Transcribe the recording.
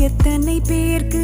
எத்தனை பேர்க்கு